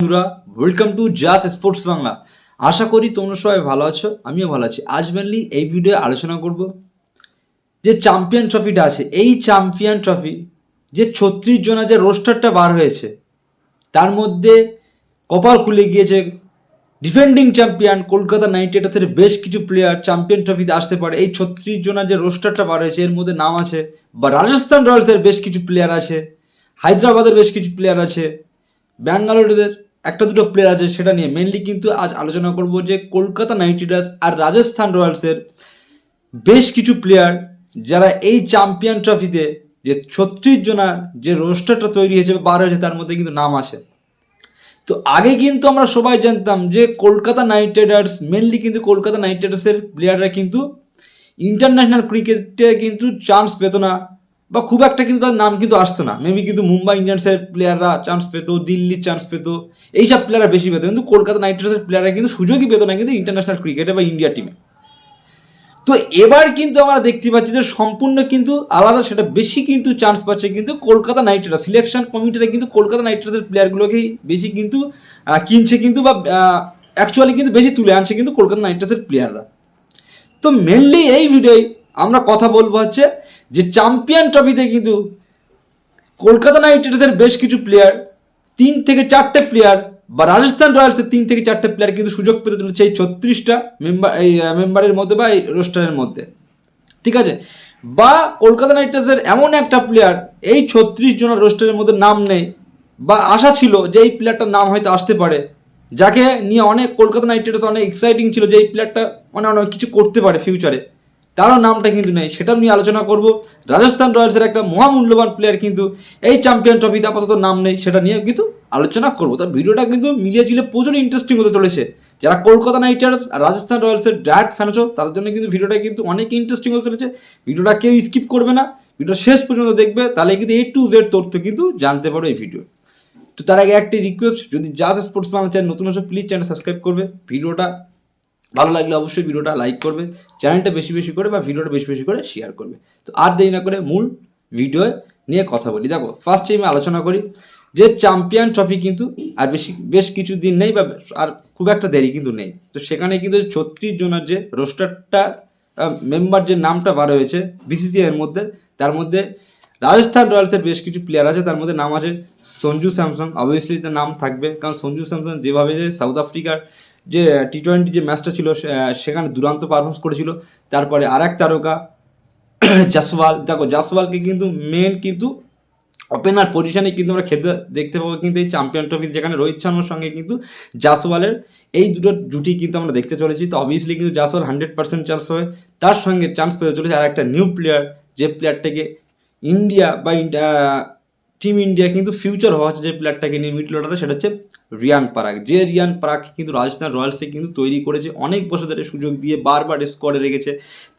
বন্ধুরা welcome to Jas Sports Bangla আশা করি তোমরা সবাই ভালো আছো, আমিও ভালো আছি। আজ মেনলি এই ভিডিও আলোচনা করব যে চ্যাম্পিয়ন ট্রফিটা আছে। এই চ্যাম্পিয়ন ট্রফি যে ছত্রিশ জনা যে রোস্টারটা বার হয়েছে, তার মধ্যে কপাল খুলে গিয়েছে ডিফেন্ডিং চ্যাম্পিয়ন কলকাতা নাইট রাইডার্সের বেশ কিছু প্লেয়ার চ্যাম্পিয়ন ট্রফিতে আসতে পারে। এই ছত্রিশ জনের যে রোস্টারটা বার হয়েছে, এর মধ্যে নাম আছে বা রাজস্থান রয়্যালসের বেশ কিছু প্লেয়ার আছে, হায়দ্রাবাদের বেশ কিছু প্লেয়ার আছে ব্যাঙ্গালোরের একটা দুটো প্লেয়ার আছে, সেটা নিয়ে মেনলি কিন্তু আজ আলোচনা করব যে কলকাতা নাইট রাইডার্স আর রাজস্থান রয়্যালসের বেশ কিছু প্লেয়ার যারা এই চ্যাম্পিয়ন ট্রফিতে যে ছত্রিশ জনার যে রোস্টারটা তৈরি হয়েছে বার হয়েছে, তার মধ্যে কিন্তু নাম আছে। তো আগে কিন্তু আমরা সবাই জানতাম যে কলকাতা নাইট রাইডার্স মেনলি কিন্তু কলকাতা নাইট রাইডার্সের প্লেয়াররা কিন্তু ইন্টারন্যাশনাল ক্রিকেটে কিন্তু চান্স পেতো না। বা খুব একটা কিন্তু তার নাম কিন্তু আসতো না। মেবি কিন্তু মুম্বাই ইন্ডিয়ান্সের প্লেয়াররা চান্স পেতো, দিল্লির চান্স পেতো এইসব প্লেয়াররা বেশি পেতো। কিন্তু কলকাতা নাইট রাইডার্সের প্লেয়াররা কিন্তু সুযোগই পেতো না কিন্তু ইন্টারন্যাশনাল ক্রিকেটে বা ইন্ডিয়া টিমে তো এবার কিন্তু আমরা দেখতে পাচ্ছি যে সম্পূর্ণ কিন্তু আলাদা, সেটা বেশি কিন্তু চান্স পাচ্ছে কিন্তু কলকাতা নাইট রাইডার্স। সিলেকশন কমিটিটা কিন্তু কলকাতা নাইট রাইডার্সের প্লেয়ারগুলোকেই বেশি কিন্তু কিনছে কিন্তু বা অ্যাকচুয়ালি কিন্তু বেশি তুলে আনছে কিন্তু কলকাতা নাইট রাইডার্সের প্লেয়াররা তো মেনলি এই ভিডিওয় আমরা কথা বলব হচ্ছে যে চ্যাম্পিয়ন ট্রফিতে কিন্তু কলকাতা নাইট রাইডার্সের বেশ কিছু প্লেয়ার তিন থেকে চারটে প্লেয়ার বা রাজস্থান রয়্যালসের তিন থেকে চারটে প্লেয়ার কিন্তু সুযোগ পেতে চলেছে এই ছত্রিশটা মেম্বার এই মেম্বারের মধ্যে বা এই রোস্টারের মধ্যে। ঠিক আছে? বা কলকাতা নাইট রাইডার্সের এমন একটা প্লেয়ার এই ছত্রিশ জনের রোস্টারের মধ্যে নাম নেই বা আশা ছিল যে এই প্লেয়ারটার নাম হয়তো আসতে পারে, যাকে নিয়ে অনেক কলকাতা নাইট রাইডার্স অনেক এক্সাইটিং ছিল যে এই প্লেয়ারটা মানে অনেক কিছু করতে পারে ফিউচারে তারও নামটা কিন্তু নেই, সেটা নিয়ে আলোচনা করব। রাজস্থান রয়্যালসের একটা মহামূল্যবান প্লেয়ার কিন্তু এই চ্যাম্পিয়ন ট্রফিতে আপাতত নাম নেই, সেটা নিয়ে কিন্তু আলোচনা করব। তার ভিডিওটা কিন্তু মিলিয়ে ঝিলে প্রচুর ইন্টারেস্টিং হতে চলেছে। যারা কলকাতা নাইট রাইডার্স আর রাজস্থান রয়্যালসের ডায়াট ফ্যান আছো, তাদের জন্য কিন্তু ভিডিওটা কিন্তু অনেক ইন্টারেস্টিং হতে চলেছে। ভিডিওটা কেউ স্কিপ করবে না ভিডিও শেষ পর্যন্ত দেখবে, তাহলে কিন্তু এ টু জেড তথ্য কিন্তু জানতে পারো এই ভিডিও তো তার আগে একটি রিকোয়েস্ট যদি জাজ স্পোর্টস বাংলা চ্যানেল নতুন আসো প্লিজ চ্যানেল সাবস্ক্রাইব করবে। ভিডিওটা ভালো লাগলে অবশ্যই ভিডিওটা লাইক করবে চ্যানেলটা বেশি বেশি করে বা ভিডিওটা বেশি বেশি করে শেয়ার করবে। তো আর দেরি না করে মূল ভিডিও নিয়ে কথা বলি। দেখো ফার্স্ট টাইমে আলোচনা করি যে চ্যাম্পিয়ন ট্রফি কিন্তু আর বেশি, বেশ কিছু দিন নেই বা আর খুব একটা দেরি কিন্তু নেই। তো সেখানে কিন্তু ছত্রিশ জনের যে রোস্টারটা মেম্বার যে নামটা বার হয়েছে বিসিসিআই এর মধ্যে, তার মধ্যে রাজস্থান রয়্যালসের বেশ কিছু প্লেয়ার আছে, তার মধ্যে নাম আছে সঞ্জু স্যামসং। অবভিয়াসলি তার নাম থাকবে, কারণ সঞ্জু স্যামসং যেভাবে যে সাউথ আফ্রিকার যে টি টোয়েন্টি যে ম্যাচটা ছিল সেখানে দুরান্ত পারফরমেন্স করেছিল। তারপরে আর এক তারকা জাসওয়াল দেখো জাসওয়ালকে কিন্তু মেন কিন্তু ওপেনার পজিশনে কিন্তু আমরা খেলতে দেখতে পাবো কিন্তু এই চ্যাম্পিয়ন ট্রফি যেখানে রোহিত শর্মার সঙ্গে কিন্তু জাসওয়ালের এই দুটো জুটি কিন্তু আমরা দেখতে চলেছি। তো অবভিয়াসলি কিন্তু জাসওয়াল হান্ড্রেড পার্সেন্ট চান্স পাবে। তার সঙ্গে চান্স পেতে চলেছে আর একটা নিউ প্লেয়ার যে প্লেয়ারটাকে ইন্ডিয়া বা টিম ইন্ডিয়া কিন্তু ফিউচার হওয়া যে প্লেয়ারটাকে নিয়ে মিডল অর্ডারে সেটা হচ্ছে রিয়ান পারাক যে রিয়ান পারাক কিন্তু রাজস্থান রয়্যালসে কিন্তু তৈরি করেছে, অনেক বছর ধরে সুযোগ দিয়ে বারবার স্কোয়াডে রেখেছে।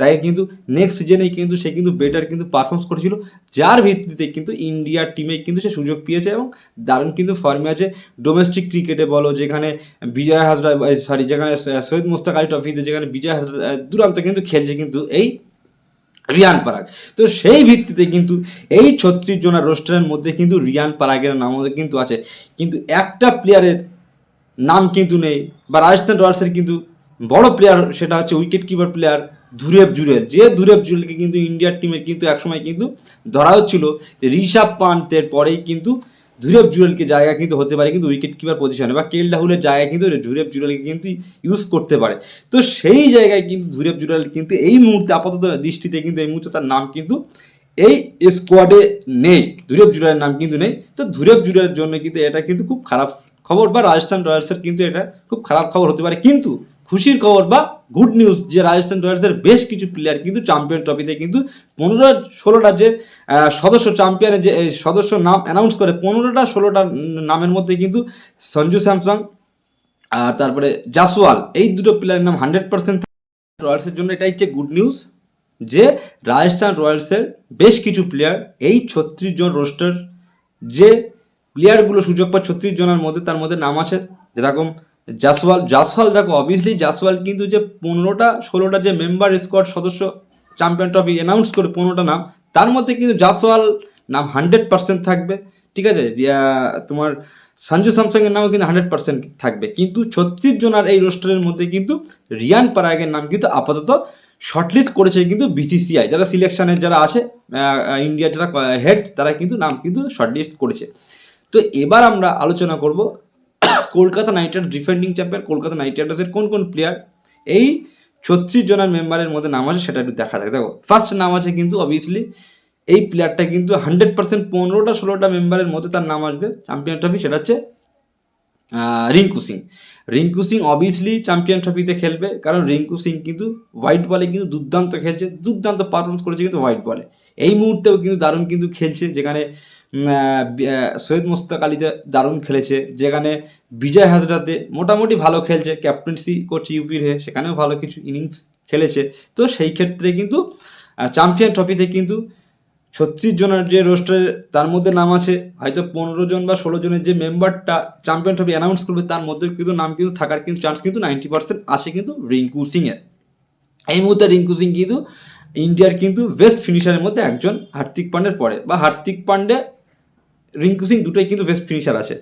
তাই কিন্তু নেক্সট সিজনেই কিন্তু, সে কিন্তু বেটার কিন্তু পারফরমেন্স করেছিল, যার ভিত্তিতে কিন্তু ইন্ডিয়ার টিমে কিন্তু সে সুযোগ পেয়েছে এবং দারুণ কিন্তু ফর্মে আছে। ডোমেস্টিক ক্রিকেটে বলো, যেখানে বিজয় হাজরা সরি যেখানে সৈয়দ মুস্তাক আলী ট্রফিতে যেখানে বিজয় হাজরা, দুরান্ত কিন্তু খেলছে কিন্তু এই রিয়ান পারাগ। তো সেই ভিত্তিতে কিন্তু এই ছত্রিশ জনের রোস্টারের মধ্যে কিন্তু রিয়ান পারাগের নামও কিন্তু আছে। কিন্তু একটা প্লেয়ারের নাম কিন্তু নেই বা রাজস্থান রয়্যালসের কিন্তু বড় প্লেয়ার সেটা হচ্ছে wicket keeper player Dhruv Jurel যে ধুরেব জুরেলকে কিন্তু ইন্ডিয়ার টিমের কিন্তু একসময় কিন্তু ধরা হচ্ছিল। যে ঋষভ পান্তের পরেই কিন্তু ধুরেব জুরেলকে জায়গা কিন্তু হতে পারে কিন্তু উইকেট কিপার পজিশনে বা কেল রাহুলের জায়গায় কিন্তু ধুরেব জুরেলকে কিন্তু ইউজ করতে পারে। তো সেই জায়গায় কিন্তু ধুরেব জুরেল কিন্তু এই মুহূর্তে আপাতত দৃষ্টিতে কিন্তু এই মুহূর্তে তার নাম কিন্তু এই স্কোয়াডে নেই। ধুরেব জুরেলের নাম কিন্তু নেই। তো ধুরেব জুরেলের জন্য কিন্তু এটা কিন্তু খুব খারাপ খবর, বা রাজস্থান রয়্যালসের কিন্তু এটা খুব খারাপ খবর হতে পারে। কিন্তু খুশির খবর বা গুড নিউজ যে রাজস্থান রয়্যালসের বেশ কিছু প্লেয়ার কিন্তু চ্যাম্পিয়ন ট্রফিতে কিন্তু পনেরো ষোলোটা যে সদস্য চ্যাম্পিয়নের যে সদস্য নাম অ্যানাউন্স করে, পনেরোটা ষোলোটা নামের মধ্যে কিন্তু সঞ্জু স্যামসং আর তারপরে জাসওয়াল। এই দুটো প্লেয়ারের নাম হান্ড্রেড পার্সেন্ট রয়্যালসের জন্য এটাই হচ্ছে গুড নিউজ যে রাজস্থান রয়্যালসের বেশ কিছু প্লেয়ার এই ছত্রিশ জন রোস্টার যে প্লেয়ারগুলো সুযোগ পায়, ছত্রিশ জনের মধ্যে তার মধ্যে নাম আছে যেরকম জাসওয়াল জাসওয়াল দেখো অবভিয়াসলি জাসওয়াল কিন্তু যে পনেরোটা, ষোলোটা যে মেম্বার স্কোয়াড সদস্য চ্যাম্পিয়ন ট্রফি অ্যানাউন্স করে পনেরোটা নাম, তার মধ্যে কিন্তু জাসওয়াল নাম হান্ড্রেড পার্সেন্ট থাকবে, ঠিক আছে? তোমার সঞ্জু স্যামসাংয়ের নামও কিন্তু হান্ড্রেড পার্সেন্ট থাকবে। কিন্তু ছত্রিশ জনার এই রোস্টারের মধ্যে কিন্তু রিয়ান পারাগের নাম কিন্তু আপাতত শর্টলিস্ট করেছে কিন্তু বিসিসিআই যারা সিলেকশনের যারা আছে ইন্ডিয়ার যারা হেড তারা কিন্তু নাম কিন্তু শর্টলিস্ট করেছে। তো এবার আমরা আলোচনা করব Kolkata knight riders defending champion, Kolkata knight রাইডার্সের কোন কোন প্লেয়ার এই ছত্রিশ জনের মেম্বারের মধ্যে নাম আছে, সেটা একটু দেখা যাক। দেখো ফার্স্ট নাম আছে কিন্তু অবভিয়াসলি এই প্লেয়ারটা কিন্তু হান্ড্রেড পার্সেন্ট পনেরোটা, ষোলোটা মেম্বারের মধ্যে তার নাম আসবে চ্যাম্পিয়ন ট্রফি সেটা হচ্ছে রিঙ্কু সিং। রিঙ্কু সিং অবভিয়াসলি চ্যাম্পিয়ন ট্রফিতে খেলবে, কারণ রিঙ্কু সিং কিন্তু হোয়াইট বলে কিন্তু দুর্দান্ত খেলছে, দুর্দান্ত পারফরমেন্স করেছে কিন্তু হোয়াইট বলে এই মুহূর্তেও কিন্তু দারুণ কিন্তু খেলছে, যেখানে সৈয়দ মোস্তাক আলীতে দারুণ খেলেছে। যেখানে বিজয় হাজরাতে মোটামুটি ভালো খেলছে। ক্যাপ্টেন্সি করছে ইউপির হয়ে সেখানেও ভালো কিছু ইনিংস খেলেছে। তো সেই ক্ষেত্রে কিন্তু চ্যাম্পিয়ন ট্রফিতে কিন্তু ছত্রিশ জনের যে রোস্টারের তার মধ্যে নাম আছে। হয়তো পনেরো জন বা ষোলো জনের যে মেম্বারটা চ্যাম্পিয়ন ট্রফি অ্যানাউন্স করবে, তার মধ্যে কিন্তু নাম কিন্তু থাকার কিন্তু চান্স কিন্তু নাইনটি পার্সেন্ট আছে কিন্তু রিঙ্কু সিংয়ের। এই মুহূর্তে রিঙ্কু সিং কিন্তু ইন্ডিয়ার কিন্তু বেস্ট ফিনিশারের মধ্যে একজন হার্দিক পান্ডের পরে। বা হার্দিক পান্ডে রিঙ্কু সিং দুটোই কিন্তু বেস্ট ফিনিশার আছে।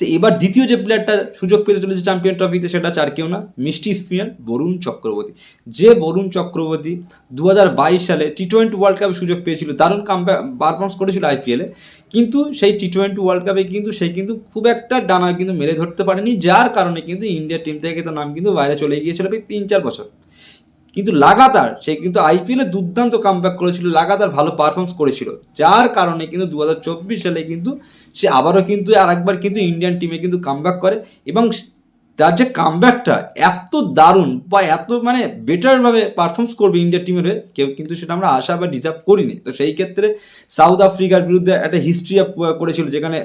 তো এবার দ্বিতীয় যে প্লেয়ারটা সুযোগ পেতে চলেছে চ্যাম্পিয়ন ট্রফিতে সেটা আর কেউ না, মিষ্টি স্পিনার বরুণ চক্রবর্তী। যে বরুণ চক্রবর্তী দু হাজার বাইশ সালে টি টোয়েন্টি ওয়ার্ল্ড কাপে সুযোগ পেয়েছিল, দারুণ কাম পারফরমেন্স করেছিল আইপিএলে কিন্তু সেই টি টোয়েন্টি ওয়ার্ল্ড কাপে কিন্তু সে কিন্তু খুব একটা ডানা কিন্তু মেলে ধরতে পারেনি, যার কারণে কিন্তু ইন্ডিয়া টিম থেকে তার নাম কিন্তু বাইরে চলে গিয়েছিল তিন চার বছর। কিন্তু লাগাতার, সে কিন্তু আইপিএলে দুর্দান্ত কামব্যাক করেছিল, লাগাতার ভালো পারফরমেন্স করেছিল। যার কারণে কিন্তু দু হাজার চব্বিশ সালে কিন্তু সে আবারও কিন্তু আর একবার কিন্তু ইন্ডিয়ান টিমে কিন্তু কামব্যাক করে এবং তার যে কামব্যাকটা এত দারুণ বা এত মানে বেটারভাবে পারফর্মস করবে ইন্ডিয়া টিমের হয়ে, কেউ কিন্তু সেটা আমরা আশা বা ডিজার্ভ করিনি। তো সেই ক্ষেত্রে সাউথ আফ্রিকার বিরুদ্ধে একটা হিস্ট্রি করেছিল, যেখানে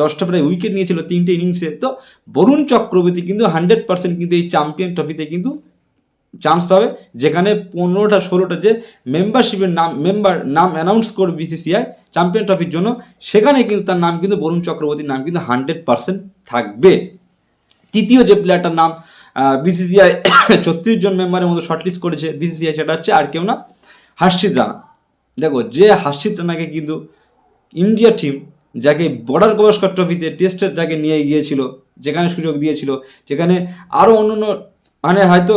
দশটা প্রায় উইকেট নিয়েছিল তিনটে ইনিংসে তো বরুণ চক্রবর্তী কিন্তু হান্ড্রেড পার্সেন্ট কিন্তু এই চ্যাম্পিয়ন ট্রফিতে কিন্তু চান্স পাবে, যেখানে পনেরোটা, ষোলোটা যে মেম্বারশিপের নাম মেম্বার নাম অ্যানাউন্স করবে বিসিসিআই চ্যাম্পিয়ন ট্রফির জন্য, সেখানে কিন্তু তার নাম কিন্তু বরুণ চক্রবর্তীর নাম কিন্তু হান্ড্রেড পার্সেন্ট থাকবে। তৃতীয় যে প্লেয়ারটার নাম বিসিসিআই ছত্রিশ জন মেম্বারের মধ্যে শর্টলিস্ট করেছে বিসিসিআই সেটা হচ্ছে আর কেউ না, হার্ষিত রানা। দেখো, যে হার্ষিত রানাকে কিন্তু ইন্ডিয়া টিম যাকে বর্ডার গভস্কর ট্রফিতে টেস্টের যাকে নিয়ে গিয়েছিল, যেখানে সুযোগ দিয়েছিল, যেখানে আরও অন্য মানে হয়তো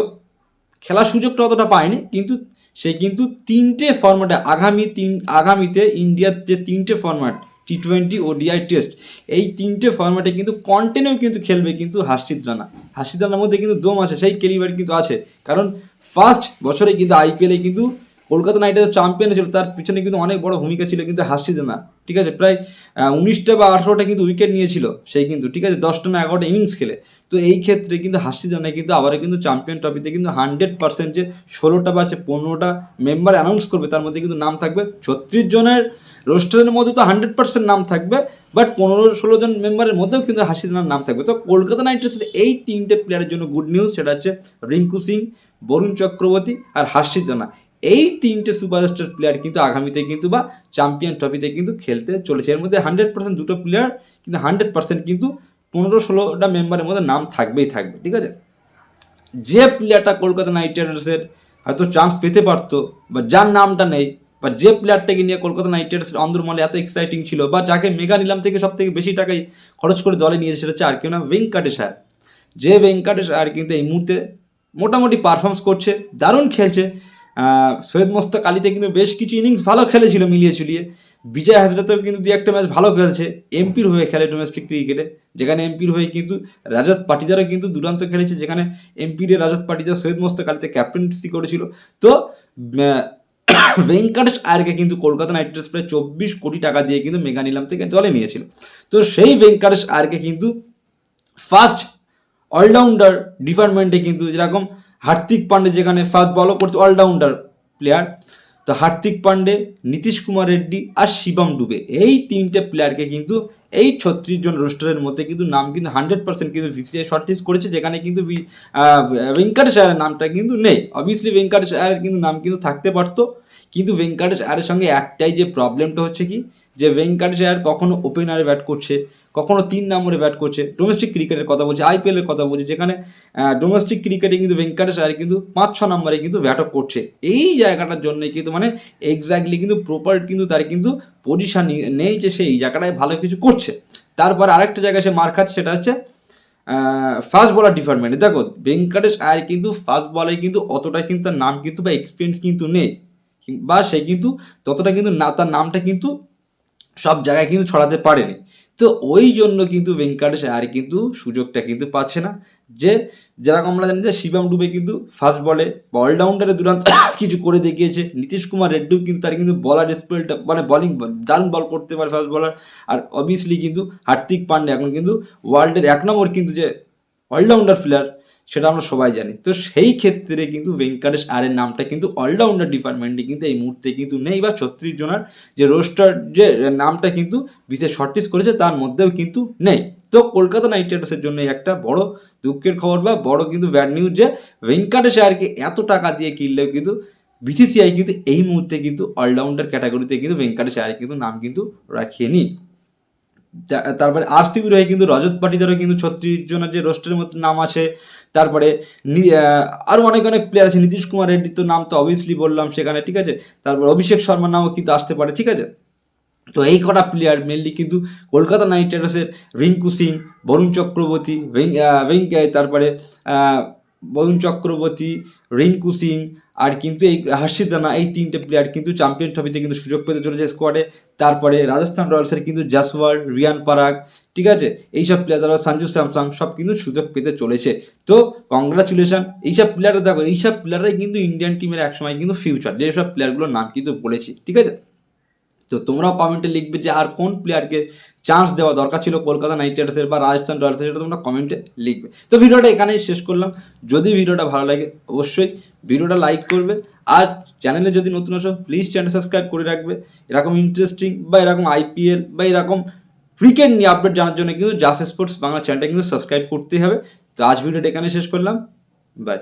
খেলার সুযোগটা অতটা পায়নি, কিন্তু সে কিন্তু তিনটে ফরম্যাটে আগামী তিন, আগামীতে ইন্ডিয়ার যে তিনটে ফরম্যাট টি টোয়েন্টি ও ডিআই টেস্ট এই তিনটে ফরম্যাটে কিন্তু কন্টিনিউ কিন্তু খেলবে কিন্তু হাসিদ রানা। হাসিদ রানার মধ্যে কিন্তু দম আছে, সেই কেলিবার কিন্তু আছে। কারণ ফার্স্ট বছরে কিন্তু আইপিএলে কিন্তু কলকাতা নাইট রাইডার্স চ্যাম্পিয়ন ছিল, তার পিছনে কিন্তু অনেক বড় ভূমিকা ছিল কিন্তু হাসিদ রানা। ঠিক আছে? প্রায় উনিশটা বা আঠারোটা কিন্তু উইকেট নিয়েছিল সেই কিন্তু, ঠিক আছে? দশটা না এগারোটা ইনিংস খেলে। তো এই ক্ষেত্রে কিন্তু হাসিদ রানা কিন্তু আবারও কিন্তু চ্যাম্পিয়ন ট্রফিতে কিন্তু হান্ড্রেড পার্সেন্ট যে ষোলোটা বা আছে পনেরোটা মেম্বার অ্যানাউন্স করবে, তার মধ্যে কিন্তু নাম থাকবে ছত্রিশ জনের রোস্টারের মধ্যে তো হান্ড্রেড পার্সেন্ট নাম থাকবে বাট পনেরো ষোলো জন মেম্বারের মধ্যেও কিন্তু হাসিদ রানার নাম থাকবে। তো কলকাতা নাইট রাইডার্সের এই তিনটে প্লেয়ারের জন্য গুড নিউজ সেটা হচ্ছে রিঙ্কু সিং, বরুণ চক্রবর্তী আর হাসিদ রানা এই তিনটে সুপারস্টার প্লেয়ার কিন্তু আগামীতে কিন্তু বা চ্যাম্পিয়ন ট্রফিতে কিন্তু খেলতে চলেছে। এর মধ্যে হান্ড্রেড পার্সেন্ট দুটো প্লেয়ার কিন্তু হান্ড্রেড পার্সেন্ট কিন্তু পনেরো ষোলোটা মেম্বারের মধ্যে নাম থাকবেই থাকবে, ঠিক আছে? যে প্লেয়ারটা কলকাতা নাইট রাইডার্সের হয়তো চান্স পেতে পারতো বা যার নামটা নেই বা যে প্লেয়ারটাকে নিয়ে কলকাতা নাইট রাইডার্সের অন্দরমহলে এত এক্সাইটিং ছিল বা যাকে মেগা নিলাম থেকে সব থেকে বেশি টাকাই খরচ করে দলে নিয়েছে সেটা হচ্ছে আর কেউ না ভেঙ্কাটেশ যে ভেঙ্কাটেশ আয়ার কিন্তু এই মুহূর্তে মোটামুটি পারফর্মস করছে, দারুণ খেলছে। সৈয়দ মোস্তাক আলীতে কিন্তু বেশ কিছু ইনিংস ভালো খেলেছিল মিলিয়ে চুলিয়ে। বিজয় হাজরাতেও কিন্তু দু একটা ম্যাচ ভালো খেলছে, এমপির হয়ে খেলে ডোমেস্টিক ক্রিকেটে যেখানে এমপির হয়ে কিন্তু রাজত পাটিদারও কিন্তু দুরান্ত খেলেছে, যেখানে এমপির রাজত পাটিদার সৈয়দ মোস্তাক আলীতে ক্যাপ্টেন্সি করেছিল। তো ভেঙ্কটেশ আয়ারকে কিন্তু কলকাতা নাইট রাইডার্স প্রায় চব্বিশ কোটি টাকা দিয়ে কিন্তু মেগা নিলাম থেকে দলে নিয়েছিল। তো সেই ভেঙ্কটেশ আয়ারকে কিন্তু ফার্স্ট অলরাউন্ডার ডিপার্টমেন্টে কিন্তু যেরকম হার্দিক পান্ডে যেখানে ফার্স্ট বলও করতে অলরাউন্ডার প্লেয়ার তো হার্দিক পান্ডে, নীতিশ কুমার রেড্ডি আর শিবম ডুবে। এই তিনটে প্লেয়ারকে কিন্তু এই ছত্রিশ জন রোস্টারের মধ্যে কিন্তু নাম কিন্তু হান্ড্রেড পার্সেন্ট কিন্তু ভিসিআই শর্টলিস্ট করেছে, যেখানে কিন্তু ভেঙ্কটেশ আয়ারের নামটা কিন্তু নেই। অবভিয়াসলি ভেঙ্কটেশ আয়ারের কিন্তু নাম কিন্তু থাকতে পারতো, কিন্তু ভেঙ্কটেশ আয়ারের সঙ্গে একটাই যে প্রবলেমটা হচ্ছে কি? যে ভেঙ্কটেশ আয়ার কখনো ওপেনারে ব্যাট করছে কখনো তিন নম্বরে ব্যাট করছে ডোমেস্টিক ক্রিকেটের কথা বলছে আইপিএল এর কথা বলছে, যেখানে ডোমেস্টিক ক্রিকেটে কিন্তু ভেঙ্কটেশ আয়ার কিন্তু পাঁচ, ছ নম্বরে কিন্তু ব্যাটক করছে। এই জায়গাটার জন্য কিন্তু মানে এক্স্যাক্টলি কিন্তু প্রপার কিন্তু তার কিন্তু পজিশান নেই যে সে এই জায়গাটায় ভালো কিছু করছে। তারপর আরেকটা জায়গায় সে মার খাচ্ছে, সেটা হচ্ছে ফাস্ট বলার ডিপার্টমেন্টে দেখো, ভেঙ্কটেশ আয়ের কিন্তু ফাস্ট বলে কিন্তু অতটা কিন্তু তার নাম কিন্তু বা এক্সপিরিয়েন্স কিন্তু নেই। বা সে কিন্তু ততটা কিন্তু না, তার নামটা কিন্তু সব জায়গায় কিন্তু ছড়াতে পারেনি। তো ওই জন্য কিন্তু ভেঙ্কটেশ আর কিন্তু সুযোগটা কিন্তু পাচ্ছে না। যে যেরকম আমরা জানি যে শিবম ডুবে কিন্তু ফার্স্ট বলে বা অলরাউন্ডারে দুরান্ত কিছু করে দেখিয়েছে। নীতিশ কুমার, রেড্ডু কিন্তু তার কিন্তু বলার স্পেলটা মানে বলিং দারুণ বল করতে পারে ফার্স্ট বলার আর অবভিয়াসলি কিন্তু হার্দিক পান্ডে এখন কিন্তু ওয়ার্ল্ডের এক নম্বর কিন্তু যে অলরাউন্ডার প্লেয়ার সেটা আমরা সবাই জানি। তো সেই ক্ষেত্রে কিন্তু ভেঙ্কটেশ আরের নামটা কিন্তু অলরাউন্ডার ডিপার্টমেন্টে কিন্তু এই মুহূর্তে কিন্তু নেই বা ছত্রিশ জনের যে রোস্টার যে নামটা কিন্তু বিশেষ শর্টিস করেছে তার মধ্যেও কিন্তু নেই। তো কলকাতা নাইট রাইডার্সের জন্য একটা বড় দুঃখের খবর বা বড় কিন্তু ব্যাড নিউজ যে ভেঙ্কটেশ আয়ারকে এত টাকা দিয়ে কিনলেও কিন্তু বিসিসিআই কিন্তু এই মুহূর্তে কিন্তু অলরাউন্ডার ক্যাটাগরিতে কিন্তু ভেঙ্কটেশ আয়ার কিন্তু নাম কিন্তু রাখেনি তা- তারপরে আর আরসিবির হয়ে কিন্তু রজত পাটিদারও কিন্তু ছত্রিশ জনের যে রোস্টের মধ্যে নাম আছে। তারপরে আরও অনেক অনেক প্লেয়ার আছে। নীতিশ কুমার রেড্ডির তো নাম তো অবভিয়াসলি বললাম সেখানে ঠিক আছে? তারপর অভিষেক শর্মার নামও কিন্তু আসতে পারে ঠিক আছে? তো এই কটা প্লেয়ার মেনলি কিন্তু কলকাতা নাইট রাইডার্সের রিঙ্কু সিং বরুণ চক্রবর্তী ভেং- আহ, তারপরে বরুণ চক্রবর্তী রিঙ্কু সিং আর কিন্তু এই হর্ষিত রানা এই তিনটে প্লেয়ার কিন্তু চ্যাম্পিয়ন ট্রফিতে কিন্তু সুযোগ পেতে চলেছে স্কোয়াডে তারপরে রাজস্থান রয়্যালসের কিন্তু জাসওয়াল রিয়ান পারাক ঠিক আছে? এইসব প্লেয়ার তারা সঞ্জু স্যামসাং সব কিন্তু সুযোগ পেতে চলেছে। তো কংগ্রাচুলেশন এইসব প্লেয়াররা দেখো, এইসব প্লেয়াররাই কিন্তু ইন্ডিয়ান টিমের একসময় কিন্তু ফিউচার যেসব প্লেয়ারগুলোর নাম কিন্তু বলেছি, ঠিক আছে? তো তোমরাও কমেন্টে লিখবে যে আর কোন প্লেয়ারকে চান্স দেওয়া দরকার ছিল কলকাতা নাইট রাইডার্সের বা রাজস্থান রয়্যালসের সেটা তোমরা কমেন্টে লিখবে। তো ভিডিওটা এখানেই শেষ করলাম। যদি ভিডিওটা ভালো লাগে, অবশ্যই ভিডিওটা লাইক করবে। আর চ্যানেলে যদি নতুন আসো প্লিজ চ্যানেল সাবস্ক্রাইব করে রাখবে। এরকম ইন্টারেস্টিং বা এরকম আইপিএল বা এরকম ক্রিকেট নিয়ে আপডেট জানার জন্য কিন্তু জাস স্পোর্টস বাংলা চ্যানেলটা কিন্তু সাবস্ক্রাইব করতেই হবে। তো আজ ভিডিওটা এখানে শেষ করলাম। বাই